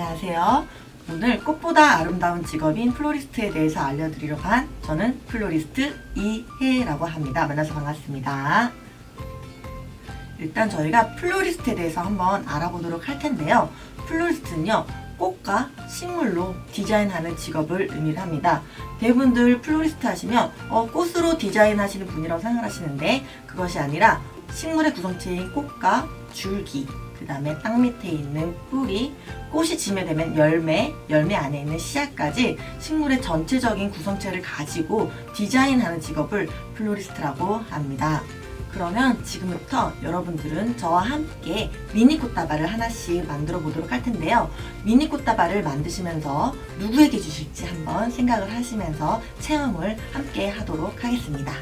안녕하세요. 오늘 꽃보다 아름다운 직업인 플로리스트에 대해서 알려드리려고 한 저는 플로리스트 이혜라고 합니다. 만나서 반갑습니다. 일단 저희가 플로리스트에 대해서 한번 알아보도록 할 텐데요. 플로리스트는요, 꽃과 식물로 디자인하는 직업을 의미를 합니다. 대부분들 플로리스트 하시면 어, 꽃으로 디자인하시는 분이라고 생각하시는데 그것이 아니라 식물의 구성체인 꽃과 줄기, 그 다음에 땅 밑에 있는 뿌리, 꽃이 지면 되면 열매, 열매 안에 있는 씨앗까지 식물의 전체적인 구성체를 가지고 디자인하는 직업을 플로리스트라고 합니다. 그러면 지금부터 여러분들은 저와 함께 미니 꽃다발을 하나씩 만들어 보도록 할 텐데요. 미니 꽃다발을 만드시면서 누구에게 주실지 한번 생각을 하시면서 체험을 함께 하도록 하겠습니다.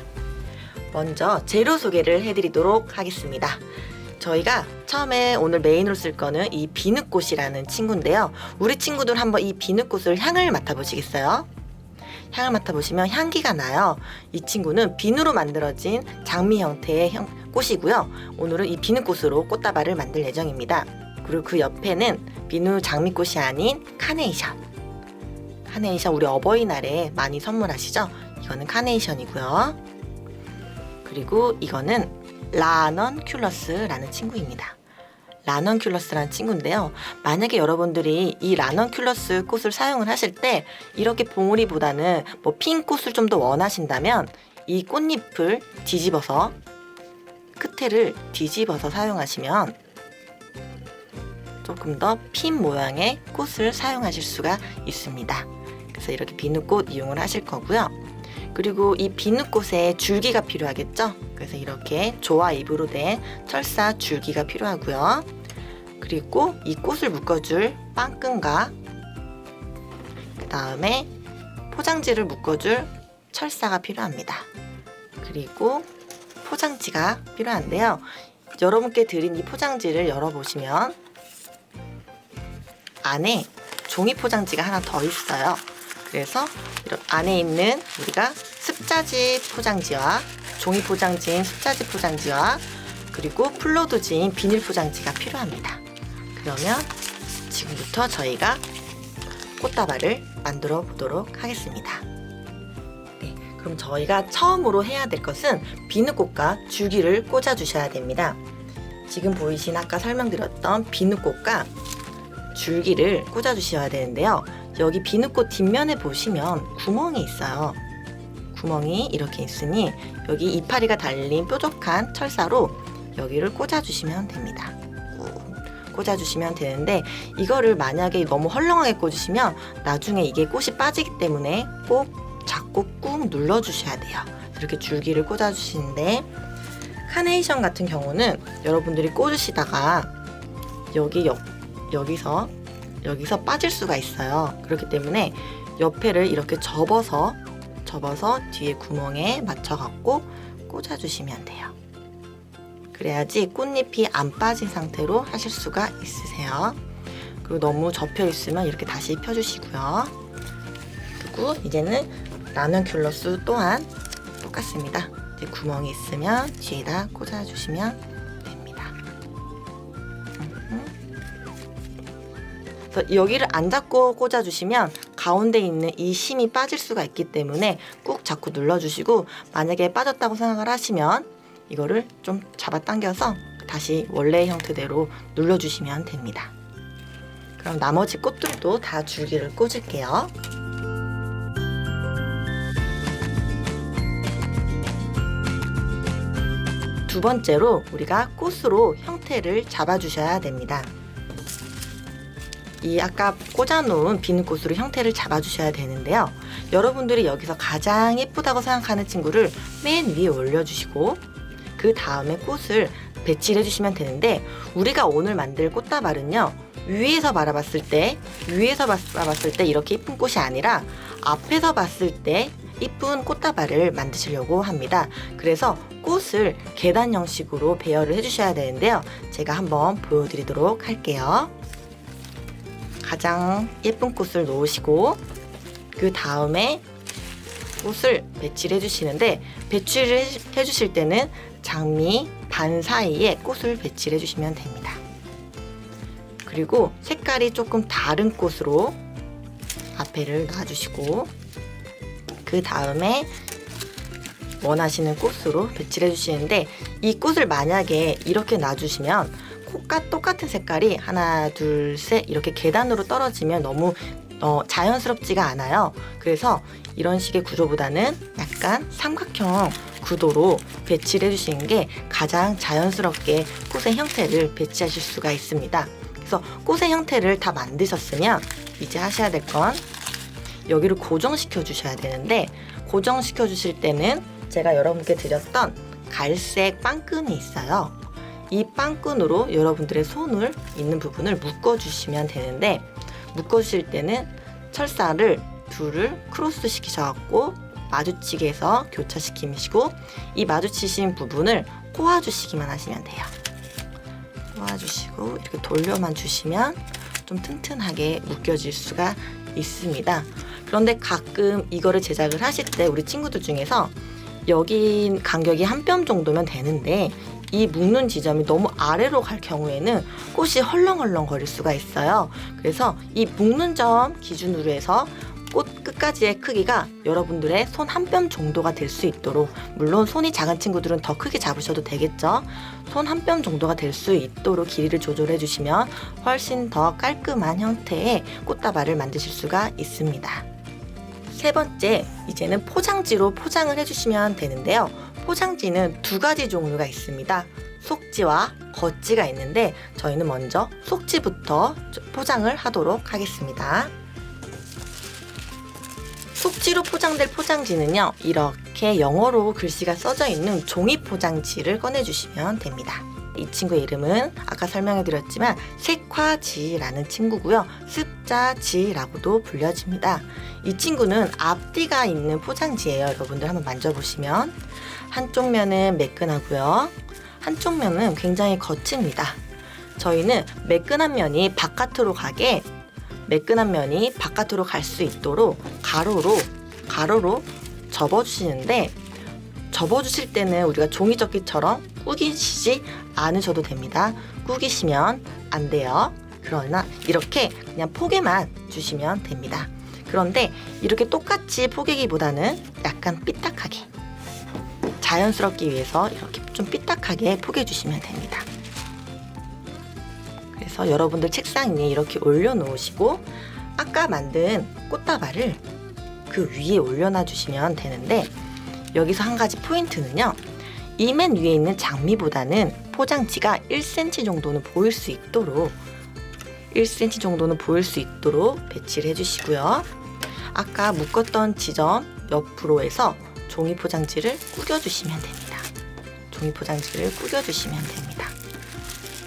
먼저 재료 소개를 해드리도록 하겠습니다. 저희가 처음에 오늘 메인으로 쓸 거는 이 비누꽃이라는 친구인데요. 우리 친구들 한번 이 비누꽃을 향을 맡아보시겠어요? 향을 맡아보시면 향기가 나요. 이 친구는 비누로 만들어진 장미 형태의 형- 꽃이고요. 오늘은 이 비누꽃으로 꽃다발을 만들 예정입니다. 그리고 그 옆에는 비누 장미꽃이 아닌 카네이션. 카네이션 우리 어버이날에 많이 선물하시죠? 이거는 카네이션이고요. 그리고 이거는 라넌큘러스라는 친구입니다. 라넌큘러스라는 친구인데요. 만약에 여러분들이 이 라넌큘러스 꽃을 사용을 하실 때 이렇게 봉우리보다는 뭐 핀 꽃을 좀 더 원하신다면 이 꽃잎을 뒤집어서 끝에를 뒤집어서 사용하시면 조금 더 핀 모양의 꽃을 사용하실 수가 있습니다. 그래서 이렇게 비누꽃 이용을 하실 거고요. 그리고 이 비누꽃에 줄기가 필요하겠죠? 그래서 이렇게 조화 잎으로 된 철사 줄기가 필요하고요. 그리고 이 꽃을 묶어줄 빵끈과 그 다음에 포장지를 묶어줄 철사가 필요합니다. 그리고 포장지가 필요한데요. 여러분께 드린 이 포장지를 열어보시면 안에 종이 포장지가 하나 더 있어요. 그래서 이런 안에 있는 우리가 습자지 포장지와 종이 포장지인 습자지 포장지와 그리고 플로드지인 비닐 포장지가 필요합니다. 그러면 지금부터 저희가 꽃다발을 만들어 보도록 하겠습니다. 네, 그럼 저희가 처음으로 해야 될 것은 비누꽃과 줄기를 꽂아 주셔야 됩니다. 지금 보이신 아까 설명드렸던 비누꽃과 줄기를 꽂아 주셔야 되는데요. 여기 비누꽃 뒷면에 보시면 구멍이 있어요. 구멍이 이렇게 있으니 여기 이파리가 달린 뾰족한 철사로 여기를 꽂아주시면 됩니다. 꾹 꽂아주시면 되는데 이거를 만약에 너무 헐렁하게 꽂으시면 나중에 이게 꽃이 빠지기 때문에 꼭 잡고 꾹 눌러주셔야 돼요. 이렇게 줄기를 꽂아주시는데 카네이션 같은 경우는 여러분들이 꽂으시다가 여기 옆, 여기서 여기서 빠질 수가 있어요. 그렇기 때문에 옆에를 이렇게 접어서 접어서 뒤에 구멍에 맞춰 갖고 꽂아 주시면 돼요. 그래야지 꽃잎이 안 빠진 상태로 하실 수가 있으세요. 그리고 너무 접혀 있으면 이렇게 다시 펴 주시고요. 그리고 이제는 라넌큘러스 또한 똑같습니다. 이제 구멍이 있으면 뒤에다 꽂아 주시면 여기를 안 잡고 꽂아주시면 가운데 있는 이 심이 빠질 수가 있기 때문에 꾹 잡고 눌러주시고 만약에 빠졌다고 생각을 하시면 이거를 좀 잡아당겨서 다시 원래 형태대로 눌러주시면 됩니다. 그럼 나머지 꽃들도 다 줄기를 꽂을게요. 두 번째로 우리가 꽃으로 형태를 잡아주셔야 됩니다. 이 아까 꽂아놓은 비누꽃으로 형태를 잡아주셔야 되는데요. 여러분들이 여기서 가장 예쁘다고 생각하는 친구를 맨 위에 올려주시고 그 다음에 꽃을 배치를 해주시면 되는데 우리가 오늘 만들 꽃다발은요 위에서 바라봤을 때 위에서 바라봤을 때 이렇게 예쁜 꽃이 아니라 앞에서 봤을 때 이쁜 꽃다발을 만드시려고 합니다. 그래서 꽃을 계단 형식으로 배열을 해주셔야 되는데요. 제가 한번 보여드리도록 할게요. 가장 예쁜 꽃을 놓으시고 그 다음에 꽃을 배치를 해주시는데 배치를 해- 해주실 때는 장미 반 사이에 꽃을 배치를 해주시면 됩니다. 그리고 색깔이 조금 다른 꽃으로 앞에를 놔주시고 그 다음에 원하시는 꽃으로 배치를 해주시는데 이 꽃을 만약에 이렇게 놔주시면 똑같은 색깔이 하나 둘 셋 이렇게 계단으로 떨어지면 너무 어, 자연스럽지가 않아요. 그래서 이런 식의 구조보다는 약간 삼각형 구도로 배치를 해주시는 게 가장 자연스럽게 꽃의 형태를 배치하실 수가 있습니다. 그래서 꽃의 형태를 다 만드셨으면 이제 하셔야 될 건 여기를 고정시켜 주셔야 되는데 고정시켜 주실 때는 제가 여러분께 드렸던 갈색 빵끈이 있어요. 이 빵끈으로 여러분들의 손을 있는 부분을 묶어 주시면 되는데 묶어 주실 때는 철사를 둘을 크로스 시키셔갖고 마주치게 해서 교차시키시고 이 마주치신 부분을 꼬아주시기만 하시면 돼요. 꼬아주시고 이렇게 돌려만 주시면 좀 튼튼하게 묶여질 수가 있습니다. 그런데 가끔 이거를 제작을 하실 때 우리 친구들 중에서 여기 간격이 한 뼘 정도면 되는데 이 묶는 지점이 너무 아래로 갈 경우에는 꽃이 헐렁헐렁 거릴 수가 있어요. 그래서 이 묶는 점 기준으로 해서 꽃 끝까지의 크기가 여러분들의 손 한 뼘 정도가 될 수 있도록 물론 손이 작은 친구들은 더 크게 잡으셔도 되겠죠. 손 한 뼘 정도가 될 수 있도록 길이를 조절해 주시면 훨씬 더 깔끔한 형태의 꽃다발을 만드실 수가 있습니다. 세 번째, 이제는 포장지로 포장을 해주시면 되는데요. 포장지는 두 가지 종류가 있습니다. 속지와 겉지가 있는데 저희는 먼저 속지부터 포장을 하도록 하겠습니다. 속지로 포장될 포장지는요, 이렇게 영어로 글씨가 써져 있는 종이 포장지를 꺼내주시면 됩니다. 이 친구의 이름은 아까 설명해 드렸지만 색화지라는 친구고요. 습자지라고도 불려집니다. 이 친구는 앞뒤가 있는 포장지예요. 여러분들 한번 만져보시면 한쪽 면은 매끈하고요. 한쪽 면은 굉장히 거칩니다. 저희는 매끈한 면이 바깥으로 가게 매끈한 면이 바깥으로 갈 수 있도록 가로로 가로로 접어주시는데 접어주실 때는 우리가 종이접기처럼 꾸기시지 않으셔도 됩니다. 꾸기시면 안 돼요. 그러나 이렇게 그냥 포개만 주시면 됩니다. 그런데 이렇게 똑같이 포개기보다는 약간 삐딱하게 자연스럽기 위해서 이렇게 좀 삐딱하게 포개주시면 됩니다. 그래서 여러분들 책상 위에 이렇게 올려놓으시고 아까 만든 꽃다발을 그 위에 올려놔 주시면 되는데 여기서 한 가지 포인트는요. 이 맨 위에 있는 장미보다는 포장지가 1cm 정도는 보일 수 있도록 1cm 정도는 보일 수 있도록 배치를 해주시고요. 아까 묶었던 지점 옆으로 해서 종이 포장지를 구겨주시면 됩니다. 종이 포장지를 구겨주시면 됩니다.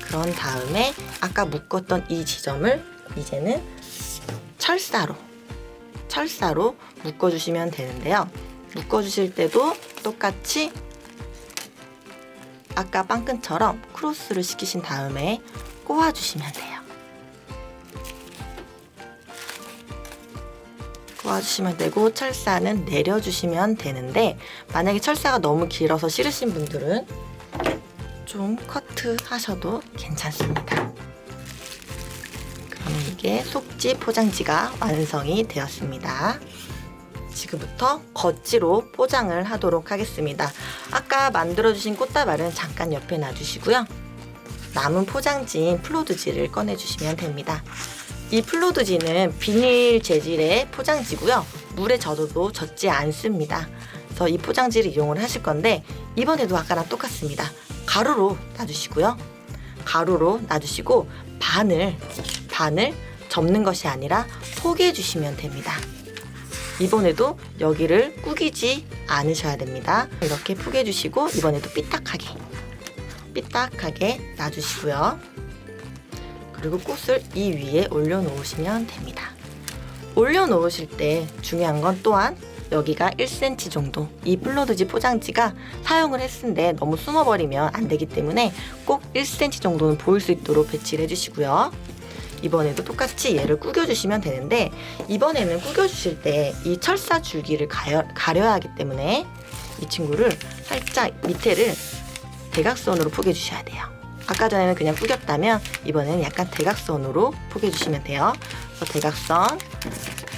그런 다음에 아까 묶었던 이 지점을 이제는 철사로 철사로 묶어주시면 되는데요. 묶어주실 때도 똑같이 아까 빵끈처럼 크로스를 시키신 다음에 꼬아주시면 돼요. 꼬아주시면 되고 철사는 내려주시면 되는데 만약에 철사가 너무 길어서 싫으신 분들은 좀 커트 하셔도 괜찮습니다. 그러면 이게 속지 포장지가 완성이 되었습니다. 지금부터 겉지로 포장을 하도록 하겠습니다. 아까 만들어주신 꽃다발은 잠깐 옆에 놔주시고요. 남은 포장지인 플로드지를 꺼내주시면 됩니다. 이 플로드지는 비닐 재질의 포장지고요. 물에 젖어도 젖지 않습니다. 그래서 이 포장지를 이용을 하실 건데 이번에도 아까랑 똑같습니다. 가로로 놔주시고요. 가로로 놔주시고 반을 반을 접는 것이 아니라 포개해 주시면 됩니다. 이번에도 여기를 꾸기지 않으셔야 됩니다. 이렇게 포개해 주시고 이번에도 삐딱하게 삐딱하게 놔주시고요. 그리고 꽃을 이 위에 올려놓으시면 됩니다. 올려놓으실 때 중요한 건 또한 여기가 1cm 정도 이 플로드지 포장지가 사용을 했는데 너무 숨어버리면 안 되기 때문에 꼭 1cm 정도는 보일 수 있도록 배치를 해주시고요. 이번에도 똑같이 얘를 구겨주시면 되는데 이번에는 구겨주실 때 이 철사 줄기를 가려, 가려야 하기 때문에 이 친구를 살짝 밑에를 대각선으로 포개주셔야 돼요. 아까 전에는 그냥 꾸겼다면 이번에는 약간 대각선으로 포개주시면 돼요. 그래서 대각선,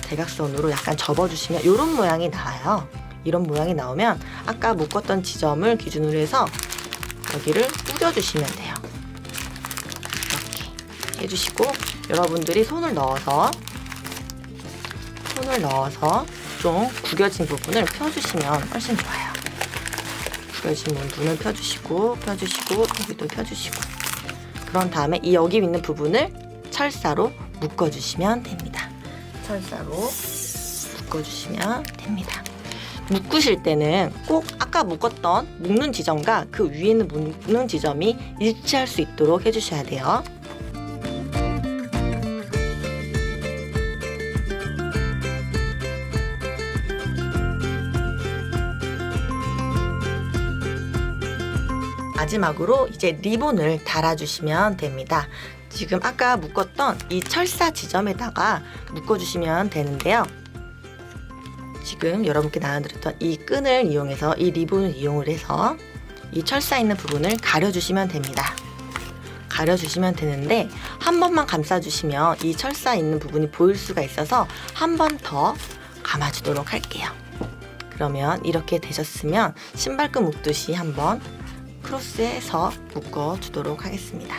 대각선으로 약간 접어주시면 이런 모양이 나와요. 이런 모양이 나오면 아까 묶었던 지점을 기준으로 해서 여기를 꾸겨주시면 돼요. 이렇게 해주시고 여러분들이 손을 넣어서 손을 넣어서 좀 구겨진 부분을 펴주시면 훨씬 좋아요. 구겨진 부분을 펴주시고 펴주시고 여기도 펴주시고 그런 다음에 이 여기 있는 부분을 철사로 묶어주시면 됩니다. 철사로 묶어주시면 됩니다. 묶으실 때는 꼭 아까 묶었던 묶는 지점과 그 위에 있는 묶는 지점이 일치할 수 있도록 해주셔야 돼요. 마지막으로 이제 리본을 달아주시면 됩니다. 지금 아까 묶었던 이 철사 지점에다가 묶어주시면 되는데요. 지금 여러분께 나눠드렸던 이 끈을 이용해서 이 리본을 이용을 해서 이 철사 있는 부분을 가려주시면 됩니다. 가려주시면 되는데 한 번만 감싸주시면 이 철사 있는 부분이 보일 수가 있어서 한 번 더 감아주도록 할게요. 그러면 이렇게 되셨으면 신발끈 묶듯이 한번 크로스해서 묶어 주도록 하겠습니다.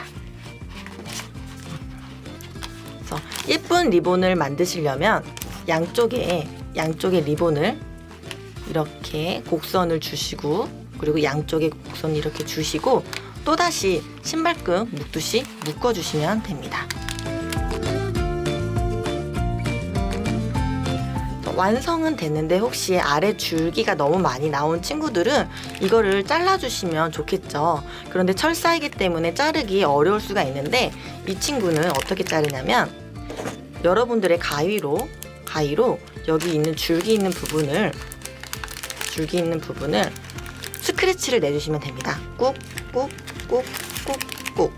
그래서 예쁜 리본을 만드시려면 양쪽에 양쪽에 리본을 이렇게 곡선을 주시고 그리고 양쪽에 곡선 이렇게 주시고 또 다시 신발끈 묶듯이 묶어 주시면 됩니다. 완성은 됐는데 혹시 아래 줄기가 너무 많이 나온 친구들은 이거를 잘라주시면 좋겠죠. 그런데 철사이기 때문에 자르기 어려울 수가 있는데 이 친구는 어떻게 자르냐면 여러분들의 가위로 가위로 여기 있는 줄기 있는 부분을 줄기 있는 부분을 스크래치를 내주시면 됩니다. 꾹, 꾹, 꾹, 꾹, 꾹,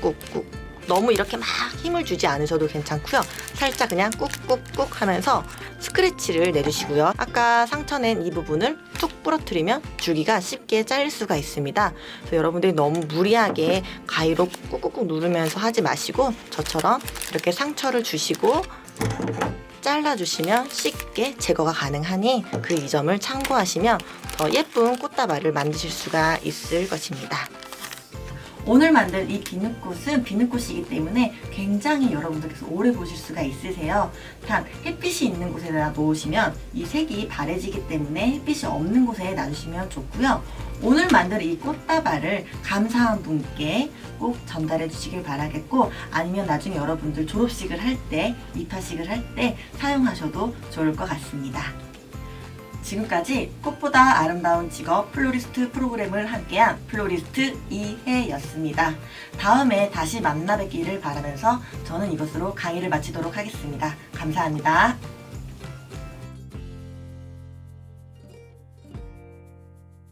꾹, 꾹. 너무 이렇게 막 힘을 주지 않으셔도 괜찮고요. 살짝 그냥 꾹꾹꾹 하면서 스크래치를 내주시고요. 아까 상처낸 이 부분을 툭 부러뜨리면 줄기가 쉽게 잘릴 수가 있습니다. 그래서 여러분들이 너무 무리하게 가위로 꾹꾹꾹 누르면서 하지 마시고 저처럼 이렇게 상처를 주시고 잘라주시면 쉽게 제거가 가능하니 그 이 점을 참고하시면 더 예쁜 꽃다발을 만드실 수가 있을 것입니다. 오늘 만든 이 비누꽃은 비누꽃이기 때문에 굉장히 여러분들께서 오래 보실 수가 있으세요. 단 햇빛이 있는 곳에다 놓으시면 이 색이 바래지기 때문에 햇빛이 없는 곳에 놔주시면 좋고요. 오늘 만든 이 꽃다발을 감사한 분께 꼭 전달해 주시길 바라겠고 아니면 나중에 여러분들 졸업식을 할 때, 입학식을 할 때 사용하셔도 좋을 것 같습니다. 지금까지 꽃보다 아름다운 직업 플로리스트 프로그램을 함께한 플로리스트 이혜였습니다. 다음에 다시 만나 뵙기를 바라면서 저는 이것으로 강의를 마치도록 하겠습니다. 감사합니다.